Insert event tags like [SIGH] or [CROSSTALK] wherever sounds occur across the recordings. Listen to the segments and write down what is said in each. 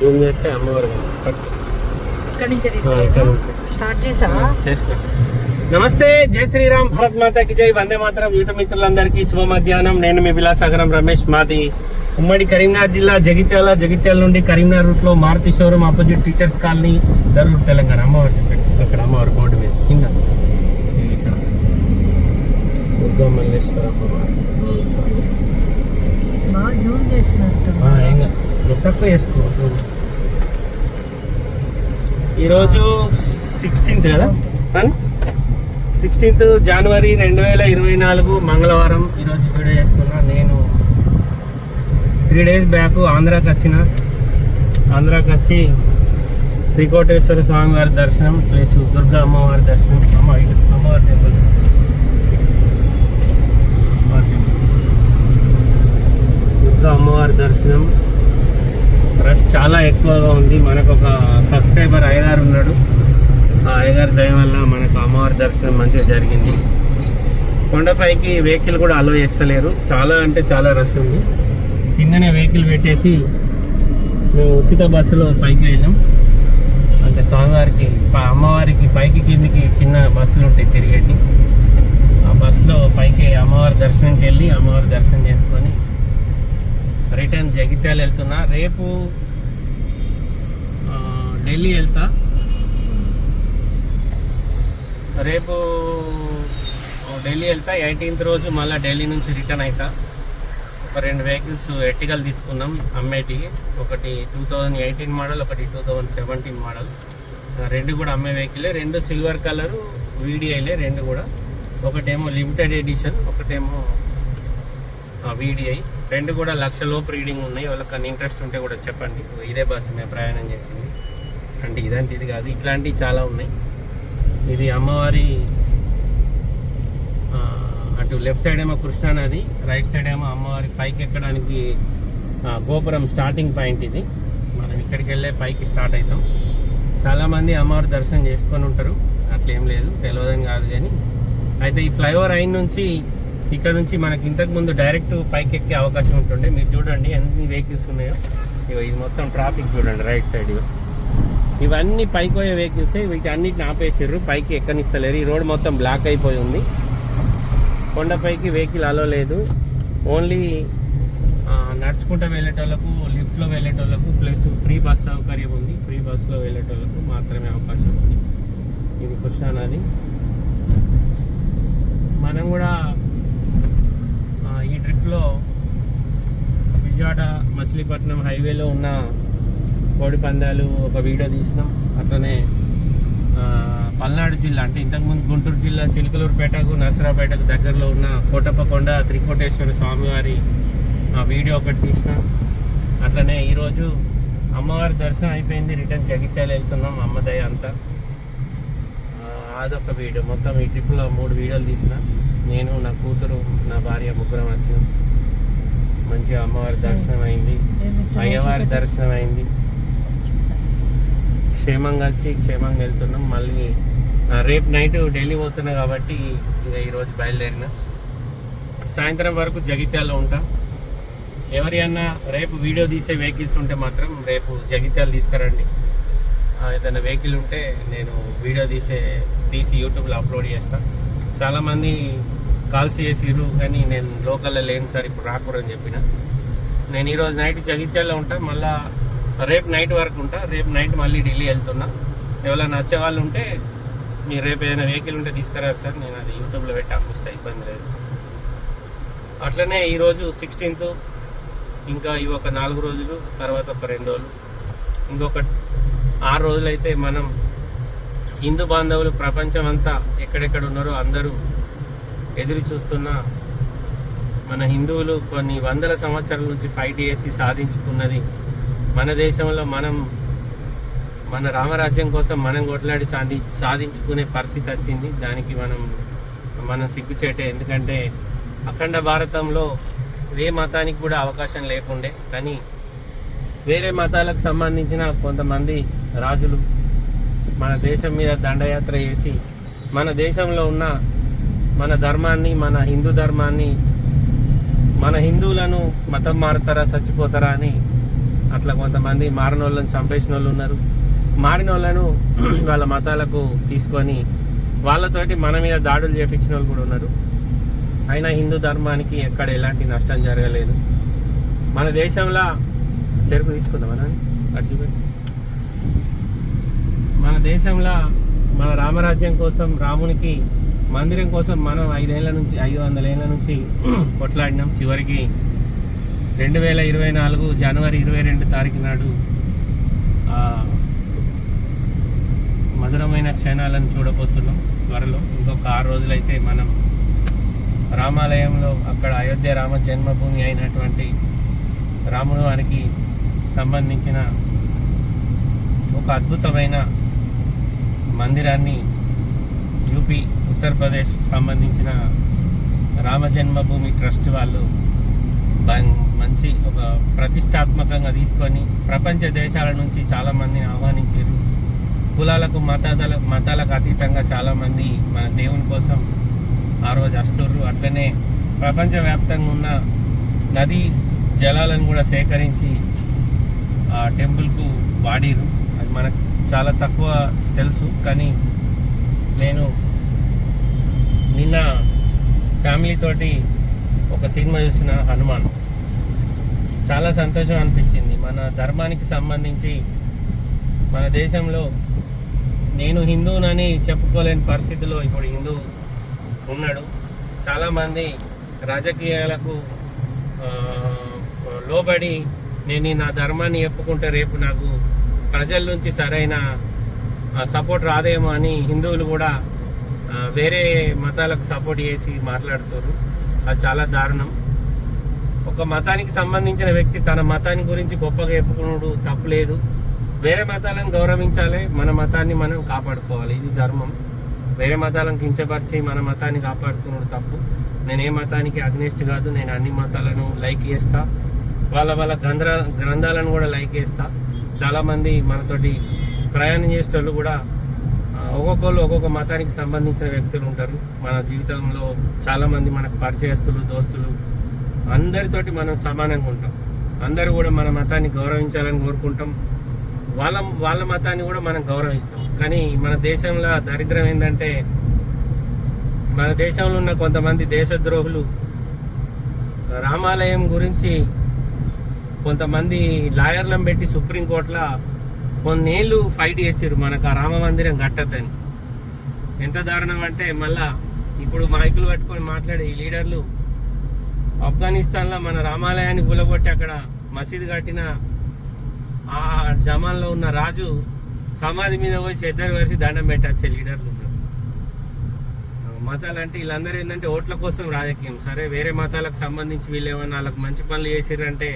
Zoom చేస్తే అమ్మవారు కనిపిస్తుంది. ఇక్కడి నుంచి ఆ, ఇక్కడ నుంచి. స్టార్ట్ చేసావా చేసిన నమస్తే జై శ్రీరామ్ భరత్ మాతాకి జై వందే మాతరం. యూట్యూబ్ మిత్రులందరికీ శుభ మధ్యాహ్నం. నేను మీ విలాసాగరం రమేష్ మాది. ఉమ్మడి కరీంనగర్ జిల్లా జగిత్యాల జగిత్యాల నుండి కరీంనగర్ రూట్లో Maruti showroom opposite teachers colony Darur Telangana. అమ్మవారు చెప్పండి. అక్కడ అమ్మవారు బోర్డు మీద. కింద. ఇది ఇక్కడ. దుర్గా మల్లేశ్వర అమ్మవారు. తక్కువ చేసుకో ఈరోజు సిక్స్టీన్త్ కదా? సిక్స్టీన్త్ జనవరి రెండు వేల ఇరవై నాలుగు మంగళవారం ఈరోజు వీడియో చేస్తున్నా. నేను త్రీ డేస్ బ్యాక్ ఆంధ్రాకి వచ్చిన. ఆంధ్రాకి వచ్చి శ్రీకోటేశ్వర స్వామి వారి దర్శనం ప్లస్ దుర్గా అమ్మవారి దర్శనం. అమ్మ అమ్మవారి టెంపుల్. దుర్గా అమ్మవారి దర్శనం. రష్ చాలా ఎక్కువగా ఉంది. మనకు ఒక సబ్స్క్రైబర్ అయ్యగారు ఉన్నాడు. ఆ అయ్యగారి దయ వల్ల మనకు అమ్మవారి దర్శనం మంచిగా జరిగింది. కొండపైకి వెహికల్ కూడా అలో చేస్తలేరు. చాలా అంటే చాలా రష్ ఉంది. కిందనే వెహికల్ పెట్టేసి మేము ఉచిత బస్సులో పైకి వెళ్ళాం. అంటే స్వామివారికి అమ్మవారికి పైకి కిందికి చిన్న బస్సులు ఉంటాయి తిరిగేటి ఆ బస్సులో పైకి అమ్మవారి దర్శనంకి వెళ్ళి అమ్మవారి దర్శనం చేసుకొని రిటర్న్ జగిత్యాల వెళ్తున్నా. రేపు ఢిల్లీ వెళ్తా. రేపు ఢిల్లీ వెళ్తా. ఎయిటీన్త్ రోజు మళ్ళీ ఢిల్లీ నుంచి రిటర్న్ అవుతా ఒక రెండు వెహికల్స్ ఎర్టికల్ తీసుకున్నాం అమ్మేటివి ఒకటి టూ థౌజండ్ ఎయిటీన్ మోడల్ ఒకటి టూ థౌజండ్ సెవెంటీన్ మోడల్ రెండు కూడా అమ్మే వెహికలే రెండు సిల్వర్ కలరు వీడిఐలే రెండు కూడా. ఒకటేమో లిమిటెడ్ ఎడిషన్ ఒకటేమో వీడిఐ రెండు కూడా లక్ష లోపు రీడింగ్ ఉన్నాయి. వాళ్ళకి ఇంట్రెస్ట్ ఉంటే కూడా చెప్పండి. ఇదే బస్సు మేము ప్రయాణం చేసింది. అంటే ఇదంటే ఇది కాదు. ఇట్లాంటివి చాలా ఉన్నాయి. ఇది అమ్మవారి అటు లెఫ్ట్ సైడ్ ఏమో కృష్ణానది రైట్ సైడ్ ఏమో అమ్మవారి పైకి ఎక్కడానికి గోపురం స్టార్టింగ్ పాయింట్ ఇది. మనం ఇక్కడికి వెళ్ళే పైకి స్టార్ట్ అవుతాం. చాలామంది అమ్మవారి దర్శనం చేసుకొని ఉంటారు. అట్లేం లేదు. తెలియదని కాదు కానీ. అయితే ఈ ఫ్లైఓవర్ అయిన నుంచి ఇక్కడ నుంచి మనకి ఇంతకు ముందు డైరెక్ట్ పైకి ఎక్కే అవకాశం ఉంటుండే. మీరు చూడండి ఎన్ని వెహికల్స్ ఉన్నాయో. ఇగో ఇది మొత్తం ట్రాఫిక్ చూడండి రైట్ సైడ్ ఇవన్నీ పైకి పోయే వెహికల్స్ వీటి అన్నిటిని ఆపేసారు పైకి ఎక్కనిస్తలేరు. ఈ రోడ్ మొత్తం బ్లాక్ అయిపోయి ఉంది. కొండపైకి వెహికల్ అలో లేదు. ఓన్లీ నడుచుకుంటా నడుచుకుంటూ వెళ్ళేటోళ్ళకు లిఫ్ట్లో వెళ్ళేటోళ్ళకు ప్లస్ ఫ్రీ బస్ సౌకర్యం ఉంది. ఫ్రీ బస్సులో వెళ్ళేటోళ్ళకు మాత్రమే అవకాశం ఉంది. ఇది కృష్ణానది మనం కూడా ఈ ట్రిప్లో విజయవాడ మచిలీపట్నం హైవేలో ఉన్న కోడి పందాలు ఒక వీడియో తీసినాం. అట్లనే పల్నాడు జిల్లా అంటే ఇంతకుముందు గుంటూరు జిల్లా చిలుకలూరుపేటకు నర్సరాపేటకు దగ్గరలో ఉన్న కోటప్పకొండ త్రికోటేశ్వర స్వామివారి ఆ, వీడియో ఒకటి తీసిన. అట్లనే ఈరోజు అమ్మవారి దర్శనం అయిపోయింది. రిటర్న్ జగిత్యాల వెళ్తున్నాం. అమ్మదయ్య అంతా. అదొక వీడియో. మొత్తం ఈ ట్రిప్లో మూడు వీడియోలు తీసిన. నేను నా కూతురు నా భార్య ముగ్గురం వచ్చినాం. మంచిగా అమ్మవారి దర్శనం అయింది. అయ్యవారి దర్శనం అయింది. క్షేమంగా వచ్చి క్షేమంగా వెళ్తున్నాం. మళ్ళీ రేపు నైట్ ఢిల్లీ పోతున్నా కాబట్టి ఇక ఈరోజు బయలుదేరిన. సాయంత్రం వరకు జగిత్యాలలో ఉంటా. ఎవరి అన్నా రేపు వీడియో తీసే వెహికల్స్ ఉంటే మాత్రం రేపు జగిత్యాలు తీసుకురండి. ఏదైనా వెహికల్ ఉంటే నేను వీడియో తీసే తీసి యూట్యూబ్లో అప్లోడ్ చేస్తాను చాలామంది కాల్స్ చేసిర్రు కానీ నేను లోకల్లో లేను సార్ ఇప్పుడు రాకూడదని చెప్పిన. నేను ఈరోజు నైట్ జగిత్యాల్లో ఉంటా మళ్ళా రేపు నైట్ వరకు ఉంటా రేపు నైట్ మళ్ళీ ఢిల్లీ వెళ్తున్నా. ఎవరైనా నచ్చే వాళ్ళు ఉంటే మీరు రేపు ఏదైనా వెహికల్ ఉంటే తీసుకురారు సార్ నేను అది యూట్యూబ్లో పెట్టి అప్పిస్తా ఇబ్బంది లేదు. అట్లనే ఈరోజు సిక్స్టీన్త్ ఇంకా ఇవి ఒక నాలుగు రోజులు తర్వాత ఒక రెండు రోజులు. ఇంకొక ఆరు రోజులు అయితే మనం హిందూ బాంధవులు ప్రపంచం అంతా ఎక్కడెక్కడ ఉన్నారో అందరూ ఎదురు చూస్తున్న మన హిందువులు కొన్ని వందల సంవత్సరాల నుంచి ఫైట్ చేసి సాధించుకున్నది మన దేశంలో మనం మన రామరాజ్యం కోసం మనం కొట్లాడి సాధి సాధించుకునే పరిస్థితి వచ్చింది. దానికి మనం మనం సిగ్గుచేటే. ఎందుకంటే అఖండ భారతంలో ఏ మతానికి కూడా అవకాశం లేకుండే. కానీ వేరే మతాలకు సంబంధించిన కొంతమంది రాజులు మన దేశం మీద దండయాత్ర చేసి మన దేశంలో ఉన్న మన ధర్మాన్ని మన హిందూ ధర్మాన్ని మన హిందువులను మతం మారుతారా చచ్చిపోతారా అని అట్లా కొంతమంది మారిన వాళ్ళని చంపేసిన వాళ్ళు ఉన్నారు. మారిన వాళ్ళను [CLEARS THROAT] వాళ్ళ మతాలకు తీసుకొని వాళ్ళతోటి మన మీద దాడులు చేపించిన వాళ్ళు కూడా ఉన్నారు. అయినా హిందూ ధర్మానికి ఎక్కడ ఎలాంటి నష్టం జరగలేదు. మన దేశంలో చెరుకు తీసుకుందామా అడ్డు మన దేశంలో మన రామరాజ్యం కోసం రామునికి మందిరం కోసం మనం ఐదేళ్ళ నుంచి ఐదు వందల ఏళ్ళ నుంచి [CLEARS THROAT] కొట్లాడినాం. చివరికి రెండు వేల ఇరవై నాలుగు జనవరి ఇరవై రెండు తారీఖు నాడు మధురమైన క్షణాలను చూడబోతున్నాం త్వరలో. ఇంకొక ఆరు రోజులైతే మనం రామాలయంలో అక్కడ అయోధ్య రామ జన్మభూమి అయినటువంటి రాముడు వారికి సంబంధించిన ఒక అద్భుతమైన మందిరాన్ని యూపీ ఉత్తరప్రదేశ్ సంబంధించిన రామజన్మభూమి ట్రస్ట్ వాళ్ళు మంచి ఒక ప్రతిష్టాత్మకంగా తీసుకొని ప్రపంచ దేశాల నుంచి చాలామందిని ఆహ్వానించారు. కులాలకు మతాల మతాలకు అతీతంగా చాలామంది మన దేవుని కోసం ఆ రోజు వస్తుర్రు. అట్లనే ప్రపంచవ్యాప్తంగా ఉన్న నదీ జలాలను కూడా సేకరించి ఆ టెంపుల్కు వాడిరు అది మనకు చాలా తక్కువ తెలుసు కానీ నేను నిన్న ఫ్యామిలీ తోటి ఒక సినిమా చూసిన హనుమాన్. చాలా సంతోషం అనిపించింది. మన ధర్మానికి సంబంధించి మన దేశంలో నేను హిందువునని చెప్పుకోలేని పరిస్థితిలో ఇప్పుడు హిందూ ఉన్నాడు. చాలామంది రాజకీయాలకు లోబడి నేను నా ధర్మాన్ని చెప్పుకుంటే రేపు నాకు ప్రజల నుంచి సరైన సపోర్ట్ రాదేమో అని హిందువులు కూడా వేరే మతాలకు సపోర్ట్ చేసి మాట్లాడుతారు అది చాలా దారుణం. ఒక మతానికి సంబంధించిన వ్యక్తి తన మతాన్ని గురించి గొప్పగా చెప్పుకున్నాడు తప్పులేదు వేరే మతాలను గౌరవించాలి మన మతాన్ని మనం కాపాడుకోవాలి. ఇది ధర్మం. వేరే మతాలను కించపరిచి మన మతాన్ని కాపాడుకున్నాడు తప్పు. నేను ఏ మతానికి అగ్నిస్ట్ కాదు నేను అన్ని మతాలను లైక్ చేస్తా. వాళ్ళ వాళ్ళ గ్రంథ గ్రంథాలను కూడా లైక్ చేస్తా. చాలామంది మనతోటి ప్రయాణం చేసేటోళ్ళు కూడా ఒక్కొక్కళ్ళు ఒక్కొక్కరు ఒక్కొక్క మతానికి సంబంధించిన వ్యక్తులు ఉంటారు. మన జీవితంలో చాలామంది మనకు పరిచయస్తులు దోస్తులు అందరితోటి మనం సమానంగా ఉంటాం. అందరూ కూడా మన మతాన్ని గౌరవించాలని కోరుకుంటాం. వాళ్ళ వాళ్ళ మతాన్ని కూడా మనం గౌరవిస్తాం. కానీ మన దేశంలో దరిద్రం ఏంటంటే మన దేశంలో ఉన్న కొంతమంది దేశద్రోహులు రామాలయం గురించి కొంతమంది లాయర్లను పెట్టి సుప్రీంకోర్టులో కొన్నేళ్ళు ఫైట్ చేసారు మనకు ఆ రామ మందిరం కట్టద్దని. ఎంత దారుణం అంటే మళ్ళా ఇప్పుడు మైకులు పట్టుకొని మాట్లాడే ఈ లీడర్లు ఆఫ్ఘనిస్తాన్లో మన రామాలయాన్ని కూలగొట్టి అక్కడ మసీదు కట్టిన ఆ జమాన్లో ఉన్న రాజు సమాధి మీద పోయి చెద్దరు వరిసి దండం పెట్టచ్చే లీడర్లు ఉన్నారు. మతాలు అంటే వీళ్ళందరూ ఏంటంటే ఓట్ల కోసం రాజకీయం. సరే వేరే మతాలకు సంబంధించి వీళ్ళు ఏమన్నా వాళ్ళకి మంచి పనులు చేసిర్రంటే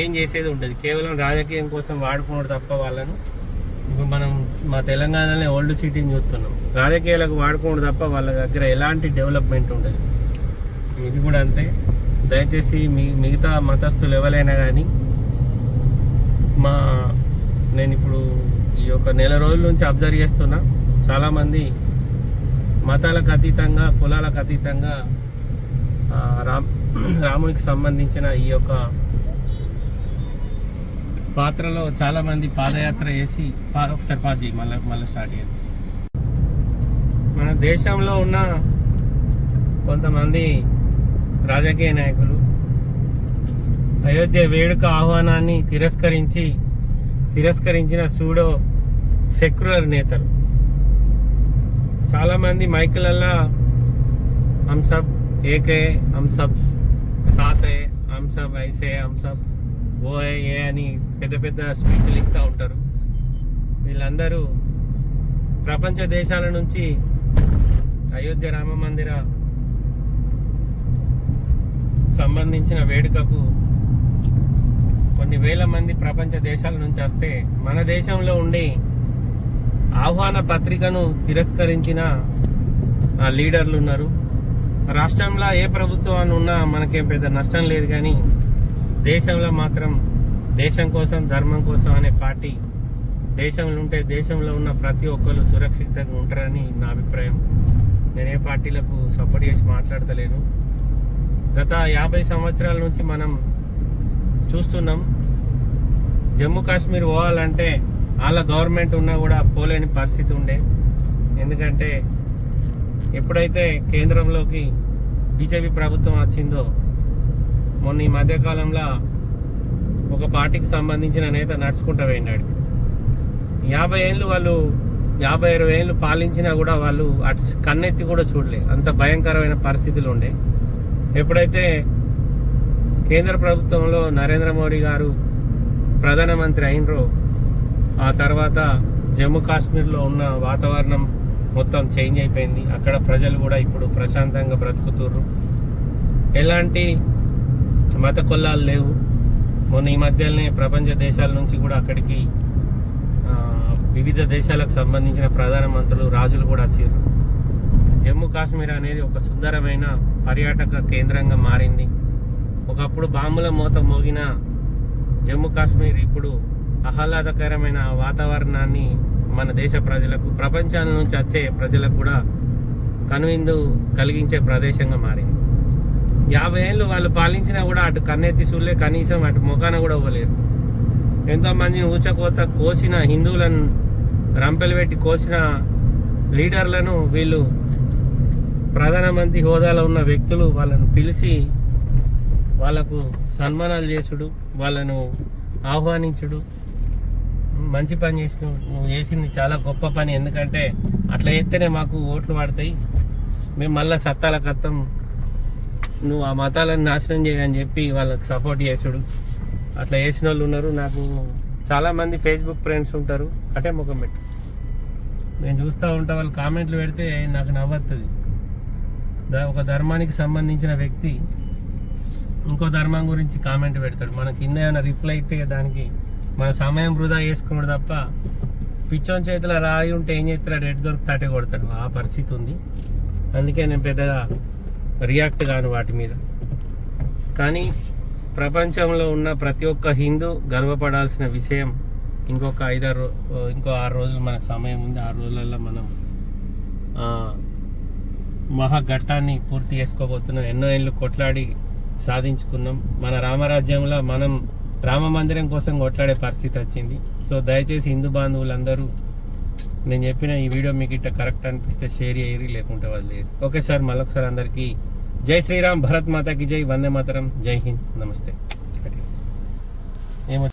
ఏం చేసేది ఉండదు. కేవలం రాజకీయం కోసం వాడుకున్నాడు తప్ప వాళ్ళను ఇప్పుడు మనం మా తెలంగాణలో ఓల్డ్ సిటీని చూస్తున్నాం. రాజకీయాలకు వాడుకోవడం తప్ప వాళ్ళ దగ్గర ఎలాంటి డెవలప్మెంట్ ఉండదు. ఇది కూడా అంతే. దయచేసి మీ మిగతా మతస్థులు ఎవరైనా కానీ మా నేను ఇప్పుడు ఈ యొక్క నెల రోజుల నుంచి అబ్జర్వ్ చేస్తున్నా. చాలామంది మతాలకు అతీతంగా కులాలకు అతీతంగా రామ్ [CLEARS THROAT] రామునికి సంబంధించిన ఈ యొక్క పాత్రలో చాలామంది పాదయాత్ర చేసి పా- ఒకసారి పాజ్ చేయి మళ్ళీ మళ్ళీ స్టార్ట్ చేయండి మన దేశంలో ఉన్న కొంతమంది రాజకీయ నాయకులు అయోధ్య వేడుక ఆహ్వానాన్ని తిరస్కరించి తిరస్కరించిన సూడో సెక్యులర్ నేతలు. చాలామంది మైకులల్లో హంసబ్ ఏకే హంసబ్ సాతే హంసబ్ ఐసే హంసబ్ ఓఏఏ అని పెద్ద పెద్ద స్పీచ్లు ఇస్తూ ఉంటారు. వీళ్ళందరూ ప్రపంచ దేశాల నుంచి అయోధ్య రామ మందిర సంబంధించిన వేడుకకు కొన్ని వేల మంది ప్రపంచ దేశాల నుంచి వస్తే మన దేశంలో ఉండి ఆహ్వాన పత్రికను తిరస్కరించిన ఆ లీడర్లు ఉన్నారు. రాష్ట్రంలో ఏ ప్రభుత్వాన్ని ఉన్నా మనకేం పెద్ద నష్టం లేదు కానీ దేశంలో మాత్రం దేశం కోసం ధర్మం కోసం అనే పార్టీ దేశంలో ఉంటే దేశంలో ఉన్న ప్రతి ఒక్కరు సురక్షితంగా ఉంటారని నా అభిప్రాయం. నేను ఏ పార్టీలకు సపోర్ట్ చేసి మాట్లాడతలేను. గత యాభై సంవత్సరాల నుంచి మనం చూస్తున్నాం జమ్మూ కాశ్మీర్ పోవాలంటే వాళ్ళ గవర్నమెంట్ ఉన్నా కూడా పోలేని పరిస్థితి ఉండే. ఎందుకంటే ఎప్పుడైతే కేంద్రంలోకి బీజేపీ ప్రభుత్వం వచ్చిందో మొన్న ఈ మధ్యకాలంలో ఒక పార్టీకి సంబంధించిన నేత నడుచుకుంటూ పోయినాడు. యాభై ఏళ్ళు వాళ్ళు యాభై ఇరవై ఏళ్ళు పాలించినా కూడా వాళ్ళు అటు కన్నెత్తి కూడా చూడలే. అంత భయంకరమైన పరిస్థితులు ఉండే. ఎప్పుడైతే కేంద్ర ప్రభుత్వంలో నరేంద్ర మోడీ గారు ప్రధానమంత్రి అయినరో ఆ తర్వాత జమ్మూ కాశ్మీర్లో ఉన్న వాతావరణం మొత్తం చేంజ్ అయిపోయింది. అక్కడ ప్రజలు కూడా ఇప్పుడు ప్రశాంతంగా బ్రతుకుతుర్రు. ఎలాంటి మత కొల్లాలు లేవు. మొన్న ఈ మధ్యలోనే ప్రపంచ దేశాల నుంచి కూడా అక్కడికి వివిధ దేశాలకు సంబంధించిన ప్రధానమంత్రులు రాజులు కూడా వచ్చారు. జమ్మూ కాశ్మీర్ అనేది ఒక సుందరమైన పర్యాటక కేంద్రంగా మారింది. ఒకప్పుడు బాంబుల మూత మోగిన జమ్మూ కాశ్మీర్ ఇప్పుడు ఆహ్లాదకరమైన వాతావరణాన్ని మన దేశ ప్రజలకు ప్రపంచాల నుంచి వచ్చే ప్రజలకు కూడా కనువిందు కలిగించే ప్రదేశంగా మారింది. యాభై ఏళ్ళు వాళ్ళు పాలించినా కూడా అటు కన్నెత్తి చూడలే కనీసం అటు ముఖాన కూడా ఇవ్వలేరు ఎంతోమందిని ఊచకోత కోసిన హిందువులను రంపెలు పెట్టి కోసిన లీడర్లను వీళ్ళు ప్రధానమంత్రి హోదాలో ఉన్న వ్యక్తులు వాళ్ళను పిలిచి వాళ్ళకు సన్మానాలు చేసుడు వాళ్ళను ఆహ్వానించుడు. మంచి పని చేసిన నువ్వు చేసింది చాలా గొప్ప పని. ఎందుకంటే అట్లా చేస్తేనే మాకు ఓట్లు పడతాయి. మేము మళ్ళీ సత్తాల కత్తం నువ్వు ఆ మతాలను నాశనం చేయని చెప్పి వాళ్ళకి సపోర్ట్ చేసుడు. అట్లా చేసిన వాళ్ళు ఉన్నారు. నాకు చాలామంది ఫేస్బుక్ ఫ్రెండ్స్ ఉంటారు. అటే ముఖం పెట్టు. నేను చూస్తూ ఉంటా వాళ్ళు కామెంట్లు పెడితే నాకు నవ్వుతుంది దా- ఒక ధర్మానికి సంబంధించిన వ్యక్తి ఇంకో ధర్మం గురించి కామెంట్ పెడతాడు. మన కింద ఏమైనా రిప్లై ఇస్తే దానికి మన సమయం వృధా చేసుకున్నాడు తప్ప పిచ్చోన్ చేతిలో రాయి ఉంటే ఏం చేస్తాడు? ఎటు దొరికి తటే కొడతాడు. ఆ పరిస్థితి ఉంది. అందుకే నేను పెద్దగా రియాక్ట్ కాను వాటి మీద. కానీ ప్రపంచంలో ఉన్న ప్రతి ఒక్క హిందూ గర్వపడాల్సిన విషయం ఇంకొక ఐదారు రో- ఇంకో ఆరు రోజులు మనకు సమయం ఉంది. ఆరు రోజులలో మనం మహాఘట్టాన్ని పూర్తి చేసుకోబోతున్నాం. ఎన్నో ఏళ్ళు కొట్లాడి సాధించుకున్నాం. మన రామరాజ్యంలో మనం రామ మందిరం కోసం కొట్లాడే పరిస్థితి వచ్చింది. సో దయచేసి హిందూ బాంధవులందరూ నేను చెప్పిన ఈ వీడియో మీకు ఇట్లా కరెక్ట్ అనిపిస్తే షేర్ చేయరు లేకుంటే వదిలేరు ఓకే సార్ మళ్ళొకసారి అందరికీ జై శ్రీరామ్ భరత్ మాతాకి జై వందే మాతరం జై హింద్ నమస్తే ఏమో